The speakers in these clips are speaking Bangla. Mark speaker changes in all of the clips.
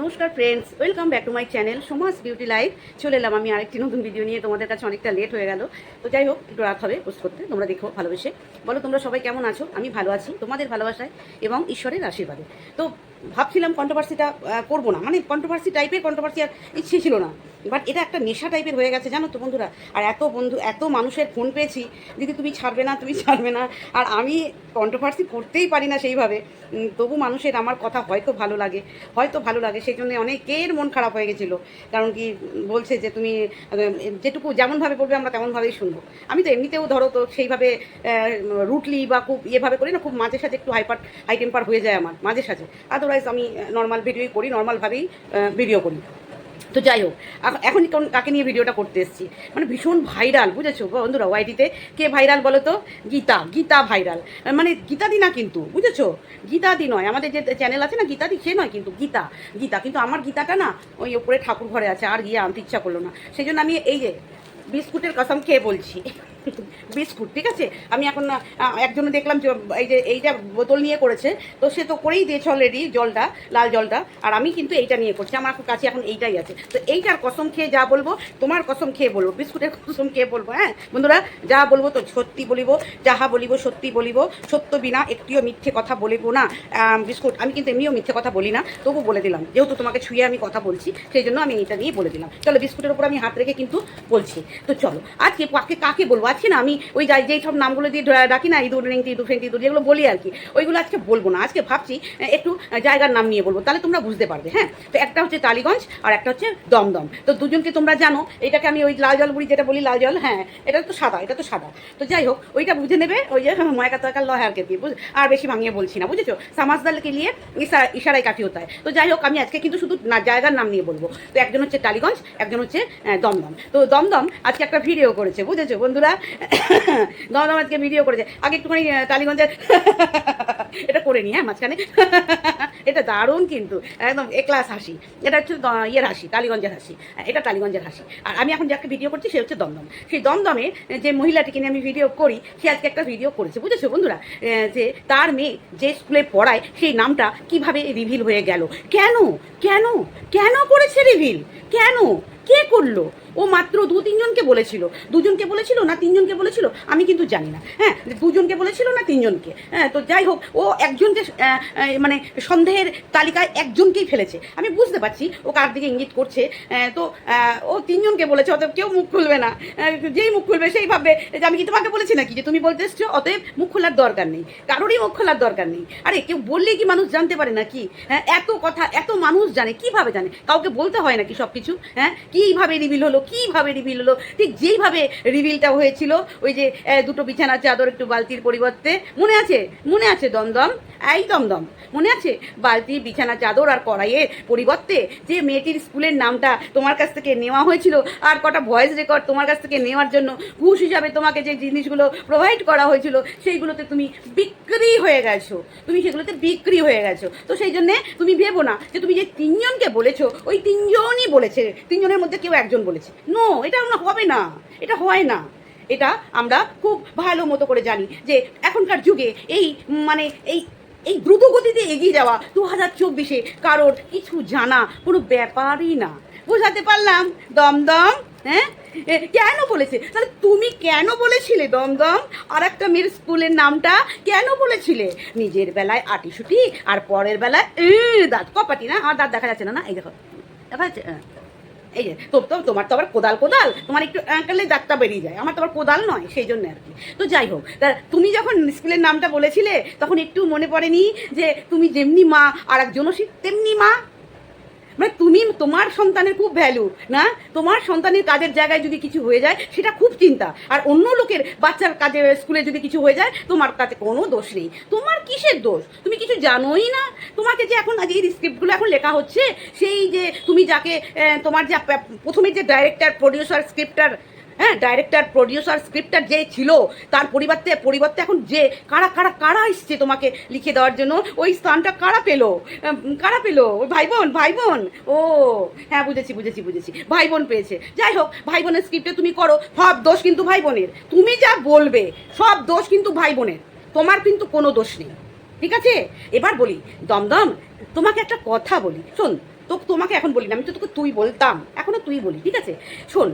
Speaker 1: নমস্কার friends welcome back to my channel Soma's beauty life চলে এলাম আমি আরেকটি নতুন ভিডিও নিয়ে, তোমাদের কাছে অনেকটা লেট হয়ে গেল। তো যাই হোক, একটু রাত হবে পোস্ট করতে, তোমরা দেখো ভালোবেসে। বলো, তোমরা সবাই কেমন আছো? আমি ভালো আছি, তোমাদের ভালোবাসায় এবং ঈশ্বরের আশীর্বাদে। তো ভাবছিলাম কন্ট্রোভার্সিটা করব না। মানে কন্ট্রোভার্সি টাইপের কন্ট্রোভার্সি আর ইচ্ছে ছিল না। বাট এটা একটা নেশা টাইপের হয়ে গেছে, জানো তো বন্ধুরা। আর এত বন্ধু, এত মানুষের ফোন পেয়েছি, দিদি তুমি ছাড়বে না, তুমি ছাড়বে না। আর আমি কন্ট্রোভার্সি করতেই পারি না সেইভাবে। তবু মানুষের আমার কথা হয়তো ভালো লাগে। হয়তো ভালো লাগে সেই জন্য অনেকের মন খারাপ হয়ে গেছিল। কারণ কি, বলছে যে তুমি যেটুকু যেমনভাবে বলবে আমরা তেমনভাবেই শুনব। আমি তো এমনিতেও ধরো তো সেইভাবে রুটলি বা খুব ইয়েভাবে করি না, খুব মাঝে সাঝে একটু হাইপার হাই টেম্পার হয়ে যায় আমার, মাঝে সাঝে। আদারওয়াইজ আমি নর্মাল ভিডিওই করি নর্মালভাবেই ভিডিও করি। তো যাই হোক এখ- এখন কাকে নিয়ে ভিডিওটা করতে এসেছি? মানে ভীষণ ভাইরাল বুঝেছ? বন্ধুরা ওয়াইটিতে কে ভাইরাল বলো তো গীতা গীতা ভাইরাল মানে গীতাদি না কিন্তু, বুঝেছ? গীতাদি নয়। আমাদের যে চ্যানেল আছে না, গীতাদি, সে নয় কিন্তু, গীতা গীতা। কিন্তু আমার গীতাটা না, ওই ওপরে ঠাকুর ঘরে আছে, আর গিয়ে আনতে ইচ্ছা করল না। সেই জন্য আমি এই যে বিস্কুটের কসম খেয়ে বলছি। বিস্কুট, ঠিক আছে? আমি এখন একজনে দেখলাম যে, এই যে, এইটা বোতল নিয়ে করেছে, তো সে তো করেই দিয়েছে অলরেডি জলটা, লাল জলটা, আর আমি কিন্তু এইটা নিয়ে করছি, আমার কাছে এখন এইটাই আছে। তো এইটার কসম খেয়ে যা বলব, তোমার কসম খেয়ে বলব, বিস্কুটের কসম খেয়ে বলব হ্যাঁ? বন্ধুরা, যা বলব তো সত্যি বলিব, যাহা বলিব সত্যি বলিব, সত্য বিনা একটিও মিথ্যে কথা বলিব না। বিস্কুট, আমি কিন্তু এমনিও মিথ্যে কথা বলি না তবু বলে দিলাম, যেহেতু তোমাকে ছুঁয়ে আমি কথা বলছি, সেই জন্য আমি এইটা নিয়ে বলে দিলাম। চলো, বিস্কুটের উপর আমি হাত রেখে কিন্তু বলছি। তো চলো, আজকে কাকে কাকে বলব? আজকে না আমি ওই যাই, যেই সব নামগুলো দিয়ে ডাকি না, ইঁদুর, রিংটি, ইঁদুর, ফেংটি, ইঁদুর, যেগুলো বলি আর কি, ওইগুলো আজকে বলব না। আজকে ভাবছি একটু জায়গার নাম নিয়ে বলব, তাহলে তোমরা বুঝতে পারবে হ্যাঁ? তো একটা হচ্ছে টালিগঞ্জ আর একটা হচ্ছে দমদম। তো দুজনকে তোমরা জানো, এটাকে আমি ওই লাল জল বুড়ি যেটা বলি, লাল জল হ্যাঁ এটা তো সাদা, এটা তো সাদা। তো যাই হোক, ওইটা বুঝে নেবে, ওই যে ময়কা তয়কা লহারকে দিয়ে, বুঝ আর বেশি ভাঙিয়ে বলছি না, বুঝেছ? সামাজদালকে নিয়ে ইশারা ইশারায় কাঠি হতে হয় তো যাই হোক, আমি আজকে কিন্তু শুধু জায়গার নাম নিয়ে বলব। তো একজন হচ্ছে টালিগঞ্জ, একজন হচ্ছে দমদম। তো দমদম আজকে একটা ভিডিও করেছে, বুঝেছ? বন্ধুরা দমদম আজকে ভিডিও করেছে। আগে একটুখানি টালিগঞ্জের, এটা করে নি হ্যাঁ মাঝখানে। এটা দারুণ কিন্তু, একদম এ ক্লাস হাসি। এটা হচ্ছে ইয়ের হাসি, টালিগঞ্জের হাসি। এটা টালিগঞ্জের হাসি। আর আমি এখন যাকে ভিডিও করছি, সে হচ্ছে দমদম। সেই দমদমে যে মহিলাটিকে নিয়ে আমি ভিডিও করি, সে আজকে একটা ভিডিও করেছে, বুঝেছ, বন্ধুরা? যে তার মেয়ে যে স্কুলে পড়ায়, সেই নামটা কীভাবে রিভিল হয়ে গেল? কেন? কেন? কেন করেছে রিভিল কেন? কে করল? ও মাত্র দু তিনজনকে বলেছিল, দুজনকে বলেছিল না তিনজনকে বলেছিল, আমি কিন্তু জানি না। হ্যাঁ দুজনকে বলেছিল না তিনজনকে। হ্যাঁ তো যাই হোক, ও একজনকে মানে সন্দেহের তালিকায় একজনকেই ফেলেছে। আমি বুঝতে পারছি ও কার দিকে ইঙ্গিত করছে। তো ও তিনজনকে বলেছে, অতএব কেউ মুখ খুলবে না। যেই মুখ খুলবে সেই ভাববে যে আমি কি তোমাকে বলেছি নাকি যে তুমি বলতে এসছো? অতএব মুখ খোলার দরকার নেই। কারোরই মুখ খোলার দরকার নেই। আরে, কেউ বললেই কি মানুষ জানতে পারে নাকি? হ্যাঁ এত কথা, এত মানুষ জানে, কীভাবে জানে? কাউকে বলতে হয় নাকি সব কিছু হ্যাঁ কীভাবে রিভিল হলো, কীভাবে রিভিল হলো? ঠিক যেইভাবে রিভিলটা হয়েছিল, ওই যে দুটো বিছানার চাদর একটু বালতির পরিবর্তে, মনে আছে? মনে আছে দমদম? এই দমদম মনে আছে? বালতি, বিছানা, চাদর আর কড়াইয়ের পরিবর্তে যে মেয়েটির স্কুলের নামটা তোমার কাছ থেকে নেওয়া হয়েছিল আর কটা ভয়েস রেকর্ড তোমার কাছ থেকে নেওয়ার জন্য ঘুষ হিসাবে তোমাকে যে জিনিসগুলো প্রোভাইড করা হয়েছিল, সেইগুলোতে তুমি বিক্রি হয়ে গেছো। তুমি সেগুলোতে বিক্রি হয়ে গেছো। তো সেই জন্যে তুমি ভেবো না যে তুমি যে তিনজনকে বলেছ, ওই তিনজনই বলেছে। তিনজনের মধ্যে কেউ একজন বলেছে। নো এটা হবে না। এটা হয় না। এটা আমরা খুব ভালো মতো করে জানি যে এখনকার যুগে এই মানে এই এই দ্রুত গতিতে এগিয়ে যাওয়া দু হাজার চব্বিশে। কারোর কিছু জানা, কোনো ব্যাপারই না। বোঝাতে পারলাম? দমদম? হ্যাঁ? কেন বলেছে? তাহলে তুমি কেন বলেছিলে দমদম? আর একটা মেয়ের স্কুলের নামটা কেন বলেছিলে? নিজের বেলায় আটিসুটি আর পরের বেলায় দাঁত। কপাটি না? আর দাঁত দেখা যাচ্ছে না না? এই দেখো। দেখা যাচ্ছে? হ্যাঁ। এই যে, তো তোমার তো আবার কোদাল কোদাল। তোমার একটু আঁকালে দাঁতটা বেরিয়ে যায়। আমার তো আবার কোদাল নয়, সেই জন্য আর কি। তো যাই হোক, তা তুমি যখন স্কুলের নামটা বলেছিলে, তখন একটু মনে পড়েনি যে তুমি যেমনি মা আর একজনও তেমনি মা? মানে তুমি তোমার সন্তানের খুব ভ্যালু, না? তোমার সন্তানের কাজের জায়গায় যদি কিছু হয়ে যায়, সেটা খুব চিন্তা। আর অন্য লোকের বাচ্চার কাজে, স্কুলে যদি কিছু হয়ে যায়, তোমার কাছে কোনো দোষ নেই। তোমার কিসের দোষ? তুমি কিছু জানোই না? তোমাকে যে এখন এই স্ক্রিপ্টগুলো এখন লেখা হচ্ছে, সেই যে তুমি যাকে তোমার যে প্রথমে যে ডাইরেক্টর প্রডিউসার স্ক্রিপ্টার হ্যাঁ ডাইরেক্টর প্রডিউসার স্ক্রিপ্টার যে ছিল, তার পরিবর্তে পরিবর্তে এখন যে, কারা কারা কারা এসছে তোমাকে লিখে দেওয়ার জন্য? ওই স্থানটা কারা পেল? কারা পেল? ওই ভাই বোন ভাই বোন ও হ্যাঁ বুঝেছি বুঝেছি বুঝেছি। ভাই বোন পেয়েছে। যাই হোক ভাই বোনের স্ক্রিপ্টে তুমি করো। সব দোষ কিন্তু ভাই বোনের তুমি যা বলবে, সব দোষ কিন্তু ভাই বোনের তোমার কিন্তু কোনো দোষ নেই। ঠিক আছে? এবার বলি, দমদম, তোমাকে একটা কথা বলি। শোন, তো তোমাকে এখন বলি না, আমি তো তোকে তুই বলতাম, এখনও তুই বলি, ঠিক আছে? শোন,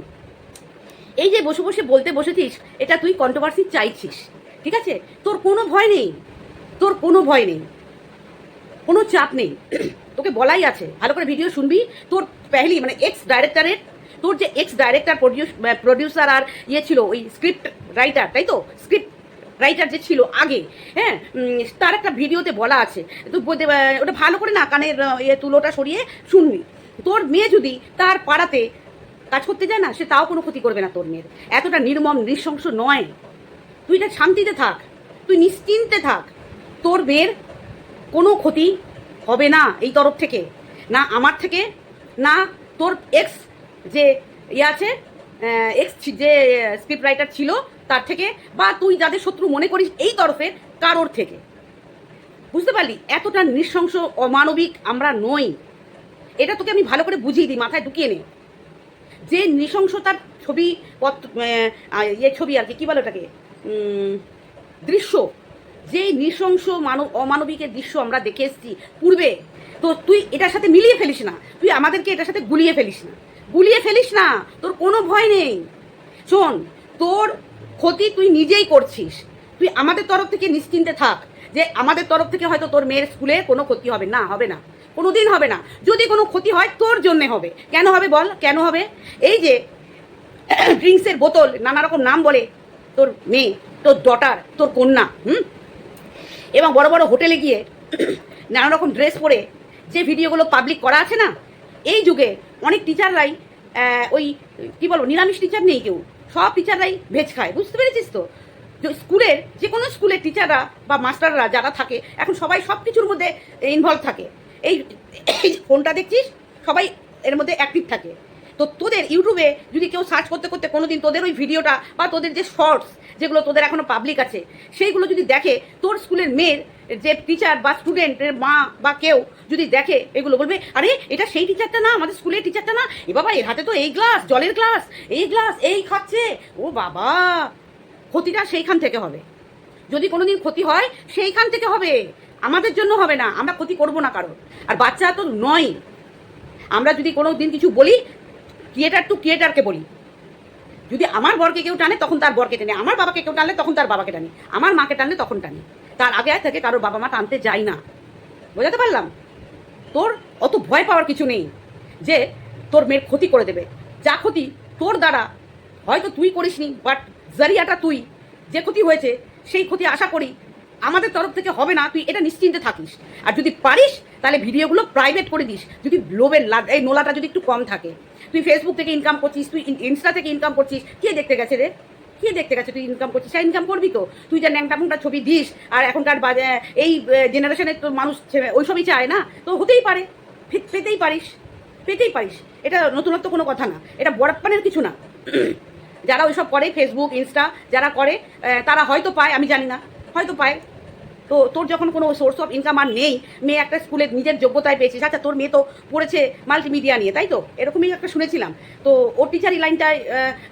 Speaker 1: এই যে বসে বসে বলতে বসেছিস, এটা তুই কন্ট্রোভার্সি চাইছিস, ঠিক আছে? তোর কোনো ভয় নেই, তোর কোনো ভয় নেই, কোনো চাপ নেই। তোকে বলাই আছে, ভালো করে ভিডিও শুনবি। তোর পেহলি মানে এক্স ডাইরেক্টরের তোর যে এক্স ডাইরেক্টর প্রডিউসার আর ইয়ে ছিল, ওই স্ক্রিপ্ট রাইটার তাই তো? স্ক্রিপ্ট রাইটার যে ছিল আগে হ্যাঁ তার একটা ভিডিওতে বলা আছে। তো ওটা ভালো করে না কানের ইয়ে তুলোটা সরিয়ে শুনবি। তোর মেয়ে যদি তার পাড়াতে কাজ করতে যায় না, সে তাও কোনো ক্ষতি করবে না তোর মেয়ের। এতটা নির্মম, নৃশংস নয়। তুই এটা শান্তিতে থাক। তুই নিশ্চিন্তে থাক। তোর মেয়ের কোনো ক্ষতি হবে না এই তরফ থেকে। না আমার থেকে, না তোর এক্স যে ইয়ে আছে এক্স যে স্ক্রিপ্ট রাইটার ছিল তার থেকে, বা তুই যাদের শত্রু মনে করিস এই তরফের কারোর থেকে। বুঝতে পারলি? এতটা নৃশংস, অমানবিক আমরা নই। এটা তোকে আমি ভালো করে বুঝিয়ে দিই, মাথায় ঢুকিয়ে নে। যে নৃশংসতার ছবি ইয়ে ছবি আর কি, কী বলে ওটাকে? দৃশ্য। যে নৃশংস মানব, অমানবিকের দৃশ্য আমরা দেখে এসেছি পূর্বে, তো তুই এটার সাথে মিলিয়ে ফেলিস না। তুই আমাদেরকে এটার সাথে গুলিয়ে ফেলিস না। গুলিয়ে ফেলিস না। তোর কোনো ভয় নেই। শোন, তোর ক্ষতি তুই নিজেই করছিস। তুই আমাদের তরফ থেকে নিশ্চিন্তে থাক যে আমাদের তরফ থেকে হয়তো তোর মেয়ের স্কুলে কোনো ক্ষতি হবে না হবে না। কোনো দিন হবে না। যদি কোনো ক্ষতি হয়, তোর জন্যে হবে। কেন হবে বল? কেন হবে? এই যে ড্রিঙ্কসের বোতল, নানা রকম নাম বলে, তোর মেয়ে, তোর ডটার তোর কন্যা, হুম? এবং বড় বড় হোটেলে গিয়ে নানা রকম ড্রেস পরে যে ভিডিওগুলো পাবলিক করা আছে না, এই যুগে অনেক টিচাররাই ওই, কি বলব, নিরামিষ টিচার নেই কেউ। সব টিচাররাই ভেজ খায়, বুঝতে পেরেছিস তো? স্কুলের যে কোনো স্কুলের টিচাররা বা মাস্টাররা যারা থাকে, এখন সবাই সব কিছুর মধ্যে ইনভলভ থাকে। এই ফোনটা দেখছিস, সবাই এর মধ্যে অ্যাক্টিভ থাকে। তো তোদের ইউটিউবে যদি কেউ সার্চ করতে করতে কোনোদিন তোদের ওই ভিডিওটা বা তোদের যে শর্টস যেগুলো তোদের এখনও পাবলিক আছে, সেইগুলো যদি দেখে, তোর স্কুলের মেয়ের যে টিচার বা স্টুডেন্টের মা বা কেউ যদি দেখে, এগুলো বলবে, আরে, এটা সেই টিচারটা না, আমাদের স্কুলের টিচারটা না। এ বাবা, এর হাতে তো এই গ্লাস জলের গ্লাস এই গ্লাস এই খাচ্ছে। ও বাবা, ক্ষতিটা সেইখান থেকে হবে। যদি কোনোদিন ক্ষতি হয়, সেইখান থেকে হবে। আমাদের জন্য হবে না, আমরা ক্ষতি করব না কারও আর বাচ্চা তো নয় আমরা যদি কোনো দিন কিছু বলি ক্রিয়েটার টু ক্রিয়েটারকে বলি। যদি আমার বরকে কেউ টানে, তখন তার বরকে টানে। আমার বাবাকে কেউ টানলে, তখন তার বাবাকে টানে। আমার মাকে টানলে, তখন টানে। তার আগে থেকে কারোর বাবা মা টানতে যায় না। বোঝাতে পারলাম? তোর অত ভয় পাওয়ার কিছু নেই যে তোর মেয়ের ক্ষতি করে দেবে। যা ক্ষতি তোর দ্বারা, হয়তো তুই করিসনি বাট জারিয়াটা তুই। যে ক্ষতি হয়েছে, সেই ক্ষতি আশা করি আমাদের তরফ থেকে হবে না, তুই এটা নিশ্চিন্তে থাকিস। আর যদি পারিস, তাহলে ভিডিওগুলো প্রাইভেট করে দিস। যদি লোভের লা- এই নোলাটা যদি একটু কম থাকে। তুই ফেসবুক থেকে ইনকাম করছিস, তুই ইনস্টা থেকে ইনকাম করছিস, কে দেখতে গেছে রে? কে দেখতে গেছে তুই ইনকাম করছিস? হ্যাঁ ইনকাম করবি তো? তুই যা ন্যাংটা ফুংটা ছবি দিস, আর এখনকার বাজে, এই জেনারেশনের তো মানুষ ওইসবই চায় না? তো হতেই পারে। পেতেই পারিস। পেতেই পারিস। এটা নতুনত্ব কোনো কথা না। এটা বড়াপ্পানের কিছু না। যারা ওইসব করে ফেসবুক ইনস্টা যারা করে তারা হয়তো পায়, আমি জানি না। হয়তো পায়। তো তোর যখন কোনো সোর্স অফ ইনকাম আর নেই, মেয়ে একটা স্কুলে নিজের যোগ্যতায় পেয়েছিস আচ্ছা তোর মেয়ে তো পড়েছে মাল্টিমিডিয়া নিয়ে, তাই তো? এরকমই একটা শুনেছিলাম। তো ওর টিচারি লাইনটায়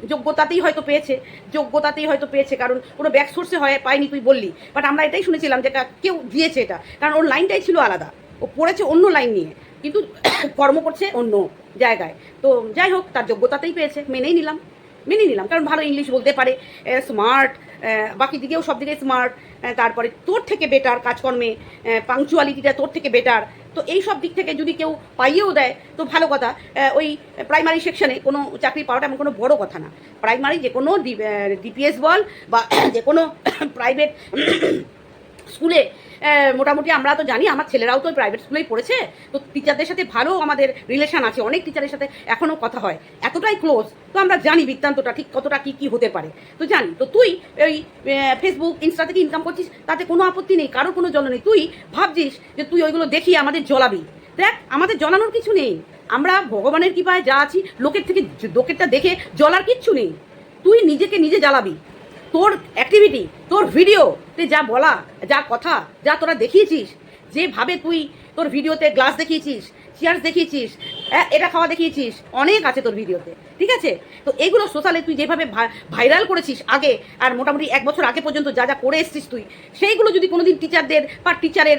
Speaker 1: যোগ্যতাতেই হয়তো পেয়েছে, যোগ্যতাতেই হয়তো পেয়েছে, কারণ কোনো ব্যাক সোর্সে হয় পায়নি তুই বললি। বাট আমরা এটাই শুনেছিলাম যে কা- কেউ দিয়েছে এটা, কারণ ওর লাইনটাই ছিল আলাদা। ও পড়েছে অন্য লাইন নিয়ে, কিন্তু কর্ম করছে অন্য জায়গায়। তো যাই হোক, তার যোগ্যতাতেই পেয়েছে, মেনেই নিলাম। মেনে নিলাম, কারণ ভালো ইংলিশ বলতে পারে স্মার্ট বাকি দিকেও সব দিকে স্মার্ট তারপরে তোর থেকে বেটার কাজকর্মে পাংচুয়ালিটিটা তোর থেকে বেটার তো এই সব দিক থেকে যদি কেউ পাইয়েও দেয়, তো ভালো কথা ওই প্রাইমারি সেকশনে কোনো চাকরি পাওয়াটা এমন কোনো বড় কথা না। প্রাইমারি যে কোনো ডিপিএস বল বা যে কোনো প্রাইভেট স্কুলে মোটামুটি আমরা তো জানি, আমার ছেলেরাও তো প্রাইভেট স্কুলেই পড়েছে, তো টিচারদের সাথে ভালো আমাদের রিলেশন আছে, অনেক টিচারের সাথে এখনও কথা হয়, এতটাই ক্লোজ তো আমরা জানি বৃত্তান্তটা ঠিক কতটা কি কি হতে পারে, তো জানি, তো তুই ওই ফেসবুক ইনস্টা থেকে ইনকাম করছিস, তাতে কোনো আপত্তি নেই, কারোর কোনো জল নেই, তুই ভাবছিস যে তুই ওইগুলো দেখিয়ে আমাদের জ্বলাবি, দেখ, আমাদের জ্বলানোর কিছু নেই, আমরা ভগবানের কৃপায় যা আছি, লোকের থেকে, লোকেরটা দেখে জ্বলার কিচ্ছু নেই, তুই নিজেকে নিজে জ্বালাবি তোর অ্যাক্টিভিটি তোর ভিডিওতে যা বলা, যা কথা, যা তোরা দেখিয়েছিস, যেভাবে তুই তোর ভিডিওতে গ্লাস দেখিয়েছিস চেয়ার্স দেখিয়েছিস এটা খাওয়া দেখিয়েছিস, অনেক আছে তোর ভিডিওতে ঠিক আছে? তো এগুলো সোশ্যালে তুই যেভাবে ভাইরাল করেছিস আগে, আর মোটামুটি এক বছর আগে পর্যন্ত যা যা করে এসছিস তুই, সেইগুলো যদি কোনোদিন টিচারদের বা টিচারের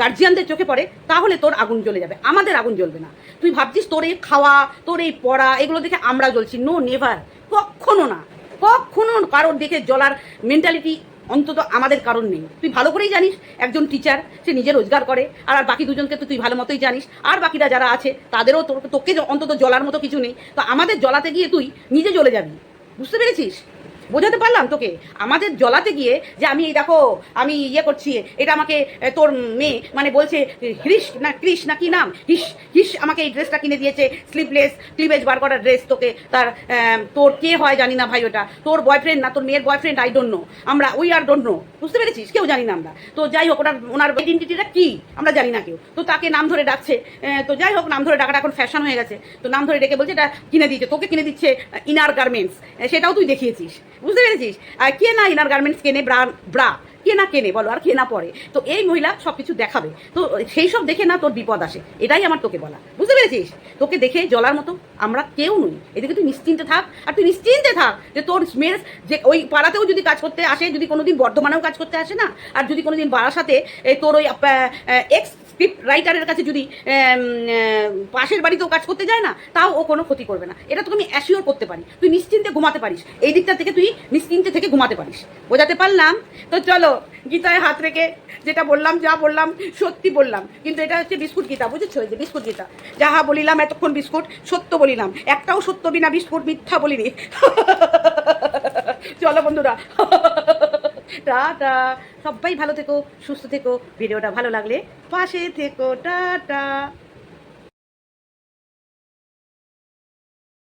Speaker 1: গার্জিয়ানদের চোখে পড়ে, তাহলে তোর আগুন জ্বলে যাবে, আমাদের আগুন জ্বলবে না। তুই ভাবছিস তোর এই খাওয়া, তোর এই পড়া, এগুলো দেখে আমরা জ্বলছি নো নেভার কখনো না। কখনো কারোর দেখে জলার মেন্টালিটি অন্তত আমাদের কারণ নেই। তুই ভালো করেই জানিস একজন টিচার সে নিজে রোজগার করে, আর আর বাকি দুজনকে তো তুই ভালো মতোই জানিস। আর বাকিরা যারা আছে, তাদেরও তোকে অন্তত জলার মতো কিছু নেই। তো আমাদের জলাতে গিয়ে তুই নিজে জ্বলে যাবি। বুঝতে পেরেছিস? বোঝাতে পারলাম তোকে? আমাদের জ্বলাতে গিয়ে যে আমি এই দেখো, আমি ইয়ে করছি, এটা আমাকে তোর মেয়ে মানে বলছে হ্রিস না ক্রিস না কি নাম? হিস হিস আমাকে এই ড্রেসটা কিনে দিয়েছে স্লিভলেস ক্লিভেজ বার করার ড্রেস তোকে। তার তোর কে হয় জানি না ভাই ওটা। তোর বয়ফ্রেন্ড না, তোর মেয়ের বয়ফ্রেন্ড আই ডোন্ট নো আমরা উই আর ডোন্ট নো বুঝতে পেরেছিস? কেউ জানি না আমরা। তো যাই হোক, ওনার ওনার আইডেন্টিটিটা কি? আমরা জানি না কেউ। তো তাকে নাম ধরে ডাকছে তো যাই হোক, নাম ধরে ডাকাটা এখন ফ্যাশন হয়ে গেছে। তো নাম ধরে ডেকে বলছে, এটা কিনে দিয়েছে, তোকে কিনে দিচ্ছে ইনার গার্মেন্টস সেটাও তুই দেখিয়েছিস। বুঝতে পেরেছিস? আর কে না ইনার গার্মেন্টস কেনে, ব্রা ব্রা? কে না কেনে, বলো, আর কে না পরে? তো এই মহিলা সব কিছু দেখাবে। তো সেই সব দেখে না তোর বিপদ আসে। এটাই আমার তোকে বলা। বুঝতে পেরেছিস? তোকে দেখে জলার মতো আমরা কেউ নই। এদিকে তুই নিশ্চিন্তে থাক। আর তুই নিশ্চিন্তে থাক যে তোর মেয়ের যে ওই পাড়াতেও যদি কাজ করতে আসে, যদি কোনোদিন বর্ধমানেও কাজ করতে আসে না, আর যদি কোনোদিন বারাসাতে এই তোর ওই এক্স স্ক্রিপ্ট রাইটারের কাছে যদি পাশের বাড়িতেও কাজ করতে যায় না, তাও ও কোনো ক্ষতি করবে না। এটা তোকে আমি অ্যাসিওর করতে পারি। তুই নিশ্চিন্তে ঘুমাতে পারিস। এই দিকটা থেকে তুই নিশ্চিন্তে থেকে ঘুমাতে পারিস। বোঝাতে পারলাম? তো চলো, গীতায় হাত রেখে যেটা বললাম, যা বললাম, সত্যি বললাম। কিন্তু এটা হচ্ছে বিস্কুট গীতা, বুঝেছ? যে বিস্কুট গীতা। যাহা বলিলাম, এতক্ষণ বিস্কুট, সত্য বলিলাম। একটাও সত্য বিনা বিস্কুট মিথ্যা বলিনি। চলো বন্ধুরা। টাটা। সবাই ভালো থেকো সুস্থ থেকো। ভিডিওটা ভালো লাগলে পাশে থেকো টাটা।